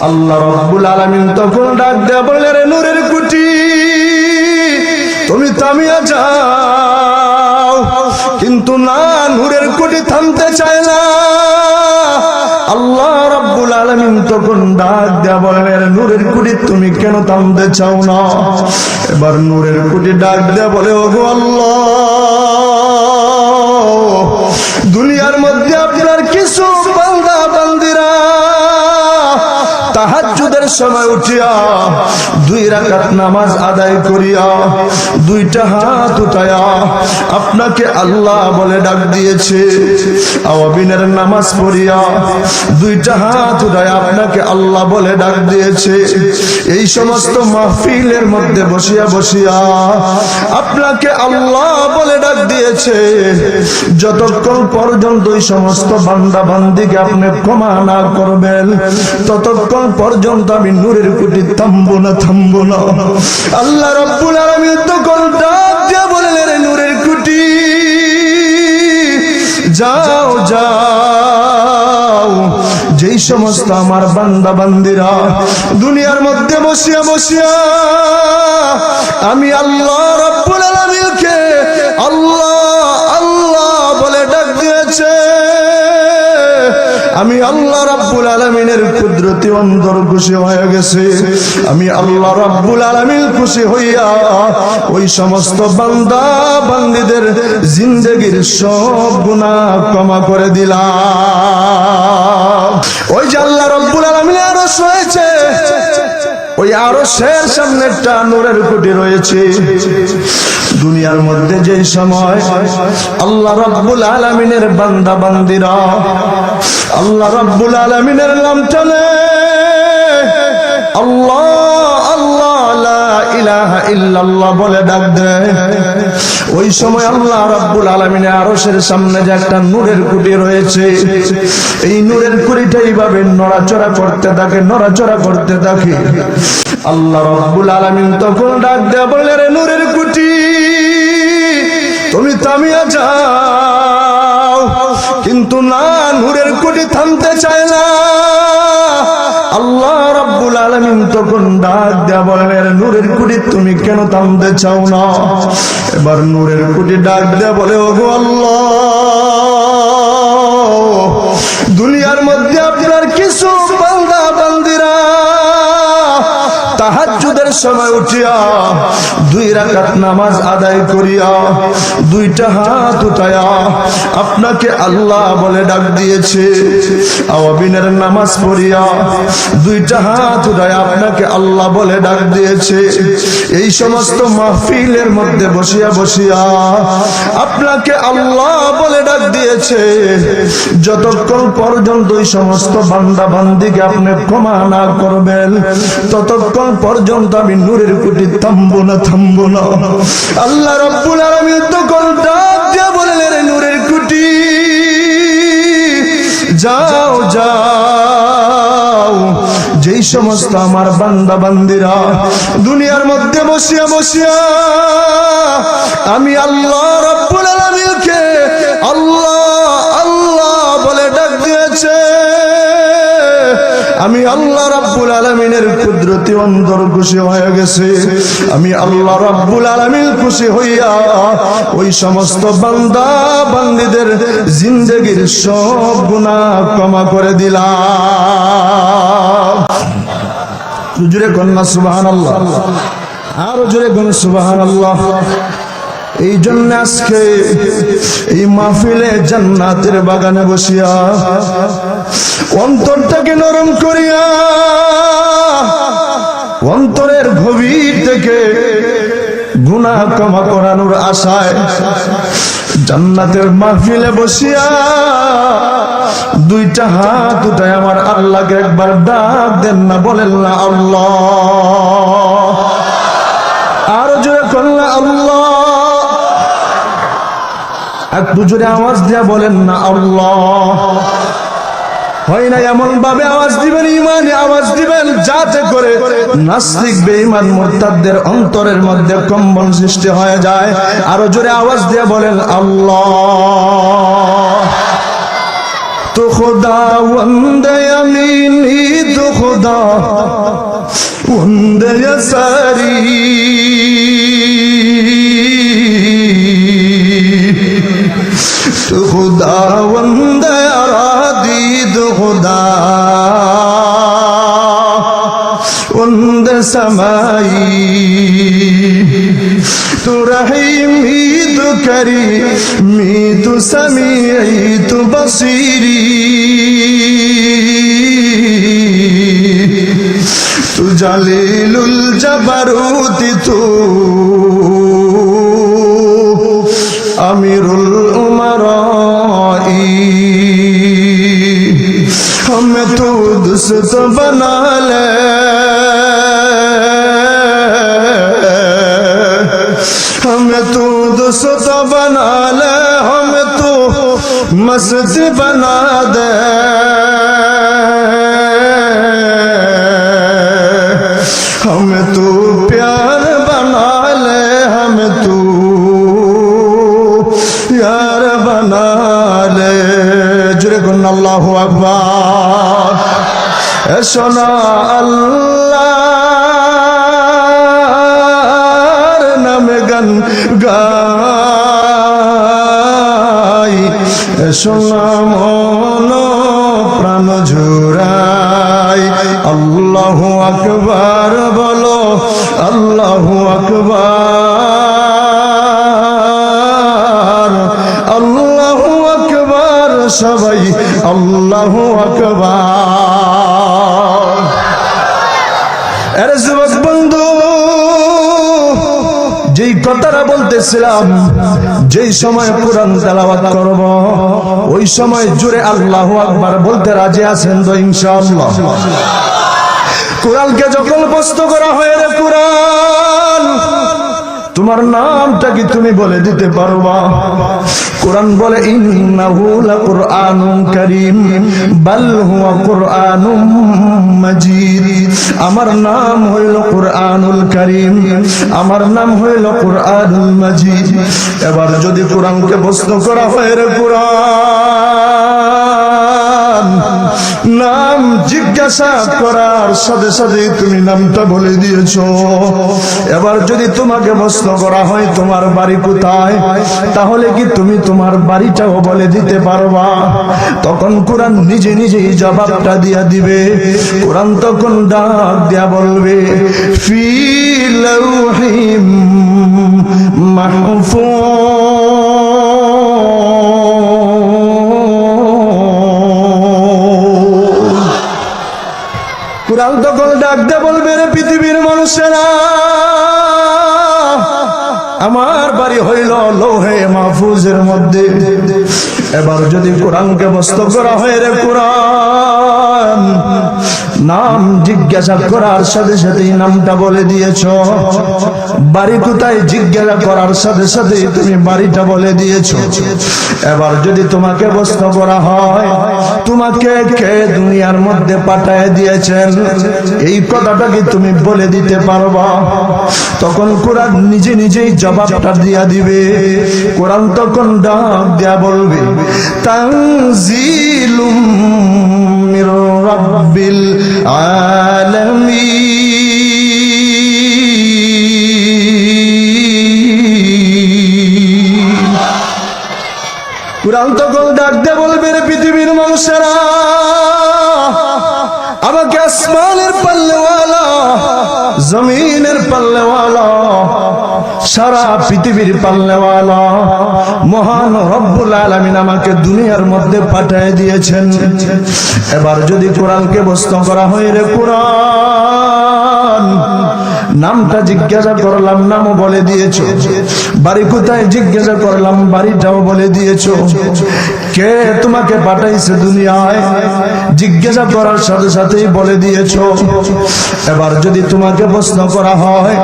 আল্লাহ রব্বুল আলামিন তখন ডাক দেয়া বললে রে নূরের কুটি, তুমি থামিয়া যাও। কিন্তু না, নূরের কুটি থামতে চায় না। আল্লাহ রাব্বুল আলামিন তখন ডাক দেয়া বললেন "রে নূরের কুটি, তুমি কেন থামতে চাও না? এবার নূরের কুটি ডাক দেয়া বলে, ওগো আল্লাহ, দুনিয়ার মধ্যে আপনার কিছু বান্দা সময় উঠিয়া দুই রাকাত নামাজ আদায় করিয়া দুইটা হাত উঠায়া আপনাকে আল্লাহ বলে ডাক দিয়েছে। আওয়াবিনের নামাজ পড়িয়া দুইটা হাত উঠায়া আপনাকে আল্লাহ বলে ডাক দিয়েছে। এই সমস্ত মাহফিলের মধ্যে বসিয়া বসিয়া আপনাকে আল্লাহ বলে ডাক দিয়েছে। যতক্ষণ পর্যন্ত ওই সমস্ত বান্দা বান্দিকে আপনি ক্ষমা না করবেন, ততক্ষণ পর্যন্ত আমি নূরের কুটি থামবো না থামবো না। আল্লাহ রব্বুল আলামিন তখন ডাক দিয়ে বললেন "রে নূরের কুটি, যাও যাও। যেই সমস্ত আমার বান্দা বান্দিরা দুনিয়ার মধ্যে বসিয়া বসিয়া, আমি আল্লাহ আমি আল্লাহ রাব্বুল আলামিনের কুদরতি অন্তর খুশি হয়ে গেছে। আমি আল্লাহ রাব্বুল আলামিন খুশি হইয়া ওই সমস্ত বান্দা, বান্দীদের জিন্দেগির সব গুনাহ ক্ষমা করে দিলাম। ওই যে আল্লাহ রাব্বুল আলামিনের আরশ রয়েছে, ওই আরও শের সামনে একটা নূরের কুটি রয়েছে। দুনিয়ার মধ্যে যে সময় আল্লাহ রাব্বুল আলামিনের বান্দা, বান্দিরা আল্লাহ রাব্বুল আলামিনের নাম টানে। আল্লাহ আল্লাহ, লা ইলাহা ইল্লাল্লাহ বলে ডাক দেয় ওই সময় আল্লাহ রাব্বুল আলামিনের আরশের সামনে যে একটা নূরের কুটি রয়েছে, এই নূরের কুটিটা এইভাবে নড়াচড়া করতে থাকে, নড়াচড়া করতে থাকে। আল্লাহ রাব্বুল আলামিন তখন ডাক দেয়া বলে, রে নূরের কুটি, তুমি থামিয়া যাও। না, নূরের কোটি থামতে চায় না। আল্লাহ রাব্বুল আলামিন তখন ডাক দেয়া বলেন "এর নূরের কুটি তুমি কেন থামতে চাও না? এবার নূরের কুটি ডাক বলে, ওগো আল্লাহ, দুনিয়ার মধ্যে তাহাজ্জুদের সময় উঠিয়া দুই রাকাত নামাজ আদায় করিয়া দুইটা হাত উঠায়া আপনাকে আল্লাহ বলে ডাক দিয়েছে। আওয়াবিনের নামাজ পড়িয়া দুইটা হাত উঠায়া আপনাকে আল্লাহ বলে ডাক দিয়েছে। এই সমস্ত মাহফিলের মধ্যে বসিয়া বসিয়া আপনাকে আল্লাহ বলে ডাক দিয়েছে। যতক্ষণ পর্যন্ত সমস্ত বান্দা বান্দিকে আপনি ক্ষমা না করবেন, ততক্ষণ পর্যন্ত আমি নূরের কুটি থামবো না থামবো না। আল্লাহ রব্বুল আলামিন ডাক দিয়ে বললেন "রে নূরের কুটি, যাও যাও। যেই সমস্ত আমার বান্দা বান্দিরা দুনিয়ার মধ্যে বসিয়া বসিয়া, আমি আল্লাহ রব্বুল আলামিনকে, আল্লাহ আমি আল্লাহ রাব্বুল আলামিনের কুদরতি অন্তর খুশি হয়ে গেছে। আমি আল্লাহ রাব্বুল আলামিন খুশি হইয়া ওই সমস্ত বান্দা, বান্দীদের জিন্দেগির সব গুনাহ ক্ষমা করে দিলাম। জুড়ে কন্যা, সুবহানাল্লাহ। আরও জোরে কোন সুবহানাল্লাহ। এই জন্য আজকে এই মাহফিলে জান্নাতের বাগানে বসিয়া অন্তরটাকে নরম করিয়া অন্তরের গভীর থেকে গুনাহ ক্ষমা করানোর আশায় জান্নাতের মাহফিলে বসিয়া দুইটা হাত উঠায় আমার আল্লাহকে একবার ডাক দেন না, বলেন না, আল্লাহ। আর জোরে করলে আল্লাহ। একটু জোরে আওয়াজ দিয়া বলেন না, আল্লাহ। হয় না এমন ভাবে আওয়াজ দিবেন, ইমানে আওয়াজ দিবেন, যাতে করে নাস্তিক, বেঈমান, মুরতাদদের অন্তরের মধ্যে কম্বন সৃষ্টি হয়ে যায়। আরও জোরে আওয়াজ দিয়ে বলেন, আল্লাহ। তো খোদা ওন্দে আমি তো খোদা ওন্দে সারি تو خدا وند ارادی تو خدا وند سمائی تو رحیمی تو کریمی تو سمیعی تو بصیری تو جلیل الجبروت تو دوست بنا لے ہمیں تو دوست بنا لے ہمیں تو مسجد بنا دے ہمیں تو پیار بنا لے ہمیں تو সোনা আল্লাহর নামে গান গাই। সোনা মন, প্রাণ জুড়াই। আল্লাহ আকবার বলো, আল্লাহ আকবার। আল্লাহ আকবার সবাই, আল্লাহ আকবার। কথাটা বলতেছিলাম, যেই সময় কোরআন তেলাওয়াত করব, ওই সময় জুড়ে আল্লাহ আকবার বলতে রাজি আছেন তো ইনশাআল্লাহ। কোরআনকে যখন বস্তু করা হয় রে কোরআন তোমার নামটা কি তুমি বলে দিতে পারবা? কোরআন বলে আমার নাম হইল কুরআনুল কারীম, আমার নাম হইল কুরআনুল মাজিদ। এবার যদি কোরআনকে প্রশ্ন করা হয়, রে কোরআন! নাম জিজ্ঞাসা করার সাথে সাথে তুমি নামটা বলে দিয়েছ। এবার যদি তোমাকে প্রশ্ন করা হয়, তোমার বাড়ি কোথায়? তাহলে কি তুমি তোমার বাড়িটাও বলে দিতে পারবা? তখন কোরআন নিজে নিজেই জবাবটা দিয়া দিবে। কোরআন তখন ডাক দিয়া বলবে, ফি লাউহিম মাহফুজ কোরআন তখন ডাকতে বলবে রে পৃথিবীর মানুষেরা। আমার বাড়ি হইল লোহে মাহফুজের মধ্যে। এবার যদি কোরআনকে বস্ত করা হয় রে কোরআন নাম জিজ্ঞাসা করার সাথে সাথেই নামটা বলে দিয়েছ। বাড়ি কোথায় জিজ্ঞাসা করার সাথে সাথে তুমি বাড়িটা বলে দিয়েছ। এবার যদি তোমাকে প্রশ্ন করা হয়, তোমাকে কে দুনিয়ার মধ্যে পাঠায় দিয়েছেন? এই কথাটা কি তুমি বলে দিতে পারবা? তখন কোরআন নিজে নিজেই জবাবটা দিয়া দিবে। কোরআন তখন ডাক দিয়া বলবে, তানজিলুম পৃথিবীর পাল্লাওয়ালা। মহান রব্বুল আলামিন আমাকে দুনিয়ার মধ্যে পাঠিয়ে দিয়েছেন। এবার যদি কোরআনকে বস্ত করা হয় রে কোরআন। নামটা জিজ্ঞাসা করলাম, নামও বলে দিয়েছ। বাড়ি কোথায় জিজ্ঞাসা করলাম, বাড়িটাও বলে দিয়েছ। কে তোমাকে পাঠাইছে দুনিয়ায়? জিজ্ঞাসা করার সাথে সাথেই বলে দিয়েছ। এবার যদি তোমাকে প্রশ্ন করা হয়,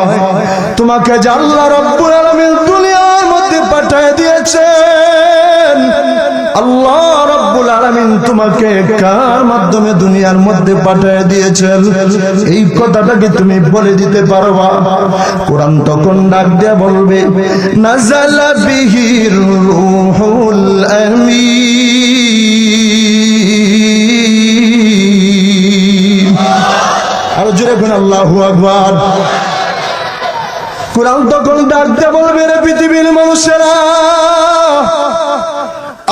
তোমাকে আল্লাহ রব্বুল আলামিন দুনিয়ার মধ্যে পাঠিয়ে দিয়েছেন, আল্লাহ রব্বুল আলামিন তোমাকে কার মাধ্যমে দুনিয়ার মধ্যে পাঠিয়ে দিয়েছেন? এই কথাটাকে তুমি বলে দিতে পারবা? কোরআন তখন ডাক দিয়া বলবে, নাজালা বিহির রুহুল আমিন। আর জোরে কোন আল্লাহু আকবার। কোরআন তখন ডাক দিয়া বলবে, রে পৃথিবীর মানুষেরা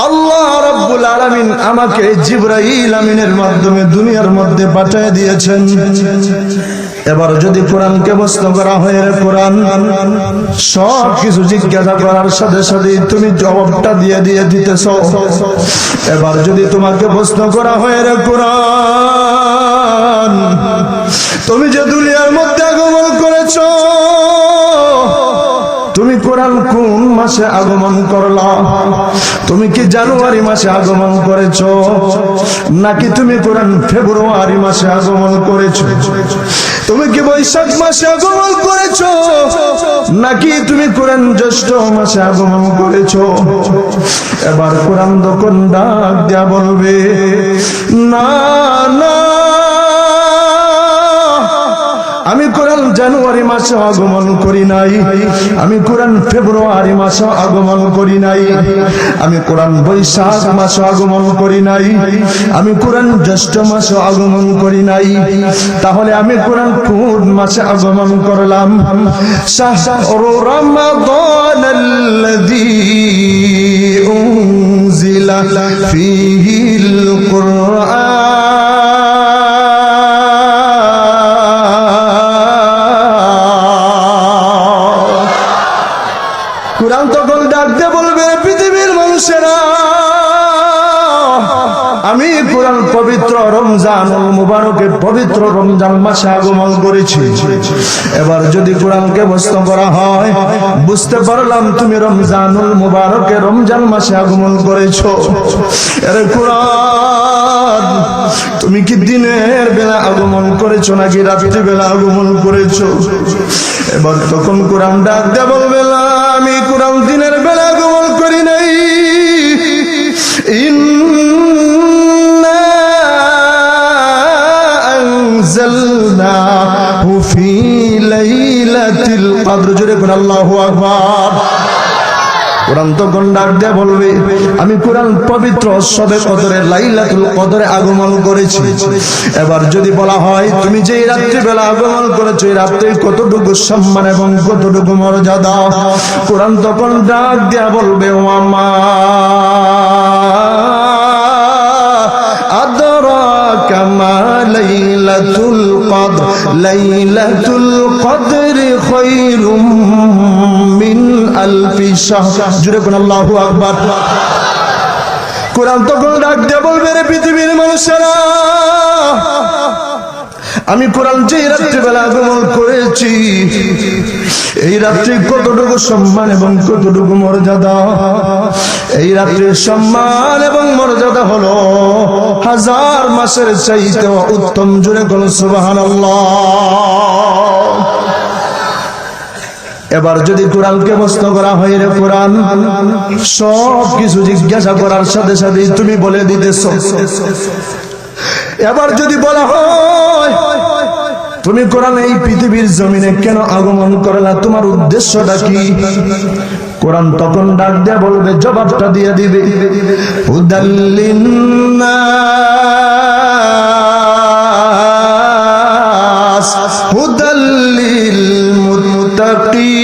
আল্লাহ রাব্বুল আলামিন আমাকে জিবরাইল আমিনের মাধ্যমে দুনিয়ার মধ্যে পাঠিয়ে দিয়েছেন। এবার যদি কোরআনকে প্রশ্ন করা হয়, রে কোরআন, সব কিছু জিজ্ঞাসা করার সাথে সাথে তুমি জবাবটা দিয়ে দিয়ে দিতেছ। এবার যদি তোমাকে প্রশ্ন করা হয়, রে কোরআন, তুমি যে দুনিয়ার মধ্যে আগমন করেছ তুমি কোরআন কোন মাসে আগমন করলা? তুমি কি জানুয়ারি মাসে আগমন করেছ? নাকি তুমি কোরআন ফেব্রুয়ারি মাসে আগমন করেছ? তুমি কি বৈশাখ মাসে আগমন করেছ? নাকি তুমি কোরআন জ্যৈষ্ঠ মাসে আগমন করেছ? এবার কোরআন তখন ডাক দেয়া বলবে, না না জানুয়ারি মাসে আগমন করি নাই। আমি কোরআন ফেব্রুয়ারি মাসে আগমন করি নাই। আমি কোরআন বৈশাখ মাসে আগমন করি নাই। আমি কোরআন জ্যৈষ্ঠ মাসে আগমন করি নাই। তাহলে আমি কোরআন কোন মাসে আগমন করলাম? শাহরু রমাদান আল্লাযী উনজিলা ফীহিল কুরআন। পবিত্র রমজান মাসে আগমন করেছি। এবার যদি কোরআনকে প্রশ্ন করা হয় বুঝতে পারলাম তুমি রমজানুল মুবারকে রমজান মাসে আগমন করেছ। এর কোরআন তুমি কি দিনের বেলা আগমন করেছ নাকি রাত্রি বেলা আগমন করেছ? এবার তখন কোরআন ডাক দেয়া বলবে না, আমি কোরআন দিনের বেলা আগমন করি বলবেন, আল্লাহ আকবার। কোরআন বলবে, আমি কোরআন পবিত্র সবে কদরে, লাইলাতুল কদরে আগমন করেছি। এবার যদি বলা হয়, তুমি যে আগমন করেছ, এই রাত্রে কতটুকু সম্মান এবং কতটুকু মর্যাদা? কোরআন দেয়া বলবে, ও আমা কামা লাইলাতুল কদর লাইলাতুল কদর আমি কোরআন যে রাত্রে বেলা আগমন করেছি, এই রাত্রে কতটুকু সম্মান এবং কতটুকু মর্যাদা? এই রাত্রে সম্মান এবং মর্যাদা হলো হাজার মাসের চাইতে উত্তম। জুড়ে কোন সুবাহ এবার যদি কোরআনকে মস্ত করা হয় রে কোরআন, সব কিছু জিজ্ঞাসা করার সাথে সাথে তুমি বলে দিতেছ। এবার যদি বলা হয়, তুমি কোরআন এই পৃথিবীর জমিনে কেন আগমন করলা? তোমার উদ্দেশ্যটা কি? কোরআন তখন ডাক দিয়ে বলবে, জবাবটা দিয়ে দিবে। হুদাল্লিল মুত্তাকিন